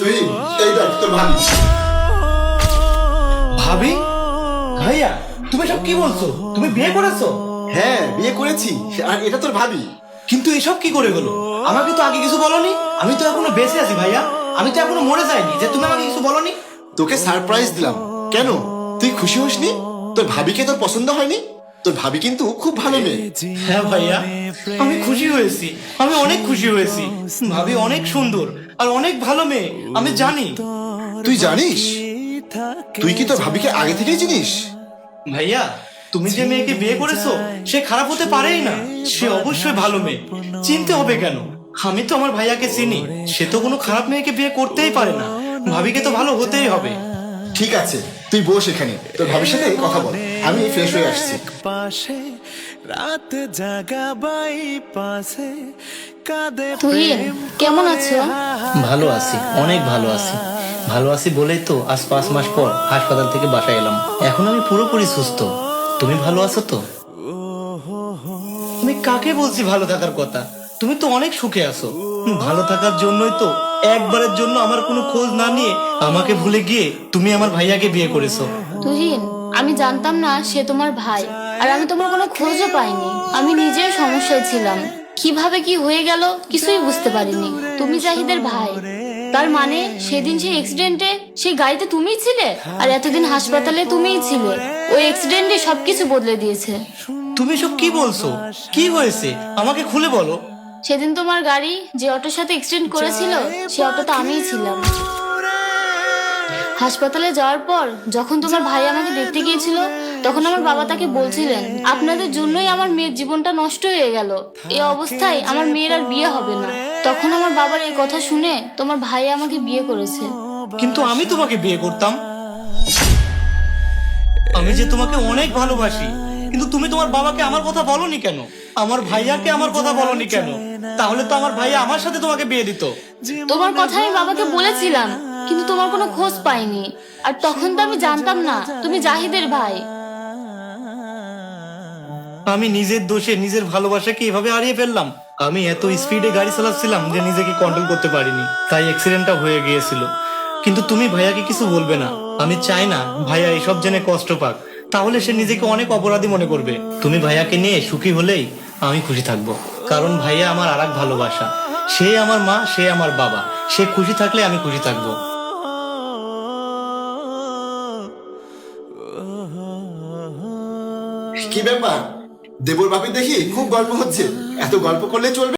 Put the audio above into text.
তুই এই দেখ তোর ভাবি। ভাবি? ভাইয়া তুমি সব কি বলছো? তুমি বিয়ে করেছ? হ্যাঁ বিয়ে করেছি। আর এটা তোর ভাবি। কিন্তু এসব কি করে গেলো আমাকে তো আগে কিছু বলনি। আমি তো এখনও বেঁচে আছি ভাইয়া। আমি তো এখনও মরে যাইনি। যে তুমি আমাকে কিছু বলনি? তোকে সারপ্রাইজ দিলাম। কেন? তুই খুশি হসনি? তোর ভাবিকে তোর পছন্দ হয়নি? তোর ভাবি কিন্তু খুব ভালো মেয়ে। হ্যাঁ ভাইয়া। আমি খুশি হয়েছি। আমি অনেক খুশি হয়েছি। ভাবি অনেক সুন্দর আর অনেক ভালো মেয়ে। আমি জানি। তুই জানিস? তুই কি তোর ভাবিকে আগে থেকেই চিনিস? ভাইয়া তুমি যে মেয়েকে বিয়ে করেছ সে খারাপ হতে পারেই না। সে অবশ্যই ভালো মেয়ে। চিনতে হবে কেন? আমি তো আমার ভাইয়াকে চিনি। সে তো কোনো খারাপ মেয়েকে বিয়ে করতেই পারে না। ভাবিকে তো ভালো হতেই হবে। ঠিক আছে তুই বস এখানে তোর সাথে কথা বল। আমি ফ্রেশ হয়ে আসছি। পাশে রাত জাগা বাই পাশে কাঁদে তুহিন কেমন আছো? ভালো আছি অনেক ভালো আছি। ভালো আছি বলেই তো আজ পাঁচ মাস পর হাসপাতাল থেকে বাসায় এলাম। এখন আমি পুরোপুরি সুস্থ। তুমি ভালো আছো তো? আমি কাকে বলছি ভালো থাকার কথা? তুমি তো অনেক সুখে আছো। ভালো থাকার জন্যই তো একবারের জন্য আমার কোনো খোঁজ না নিয়ে আমাকে ভুলে গিয়ে তুমি আমার ভাইয়াকে বিয়ে করেছ। তুহিন আমি জানতাম না সে তোমার ভাই আর আমি তোমার কোনো খোঁজও পাইনি। আমি নিজেও সমস্যায় ছিলাম। কীভাবে কি হয়ে গেল কিছুই বুঝতে পারিনি। তুমি জাহিদের ভাই। তার মানে সেদিন সেই অ্যাক্সিডেন্টে সেই গাড়িতে তুমিই ছিলে? আর এতদিন হাসপাতালে তুমিই ছিলে। ওই অ্যাক্সিডেন্টে সবকিছু বদলে দিয়েছে। তুমি সব কি বলছো? কি হয়েছে? আমাকে খুলে বলো। সেদিন তোমার গাড়ি যে অটোর সাথে অ্যাক্সিডেন্ট করেছিল সে অটোতে আমিই ছিলাম। হাসপাতালে যাওয়ার পর যখন তোমার ভাই আমাকে দেখতে গিয়েছিল তখন আমার বাবা তাকে বলছিলেন আপনাদের জন্যই আমার মেয়ের জীবনটা নষ্ট হয়ে গেল। এই অবস্থায় আমার মেয়ের আর বিয়ে হবে না। তখন আমার বাবার এই কথা শুনে তোমার ভাই আমাকে বিয়ে করেছে। কিন্তু আমি তোমাকে বিয়ে করতাম। আমি যে তোমাকে অনেক ভালোবাসি কিন্তু তুমি তোমার বাবাকে আমার কথা বলনি কেন? আমার ভাইয়াকে আমার কথা বলনি কেন? তাহলে তো আমার ভাইয়া আমার সাথে তোমাকে বিয়ে দিত। তোমার কথা আমি বাবাকে বলেছিলাম কিন্তু তোমার কোনো খোঁজ পাইনি। আর তখন তো আমি জানতাম না তুমি জাহিদের ভাই। আমি নিজের দোষে নিজের ভালোবাসাকে এভাবে হারিয়ে ফেললাম। আমি এত স্পিডে গাড়ি চালাচ্ছিলাম যে নিজেকে কন্ট্রোল করতে পারিনি। তাই অ্যাক্সিডেন্টটা হয়ে গিয়েছিল। কিন্তু তুমি ভাইয়াকে কিছু বলবে না। আমি চাই না ভাইয়া এসব জেনে কষ্ট পাক। তাহলে সে নিজেকে অনেক অপরাধী মনে করবে। তুমি ভাইয়াকে নিয়ে সুখী হলেই আমি খুশি থাকব। কারণ ভাইয়া আমার আর এক ভালোবাসা। সে আমার মা, সে আমার বাবা। সে খুশি থাকলে আমি খুশি থাকব। কি ব্যাপার? দেবর বাপি দেখি খুব গল্প হচ্ছে। এত গল্প করলে চলবে?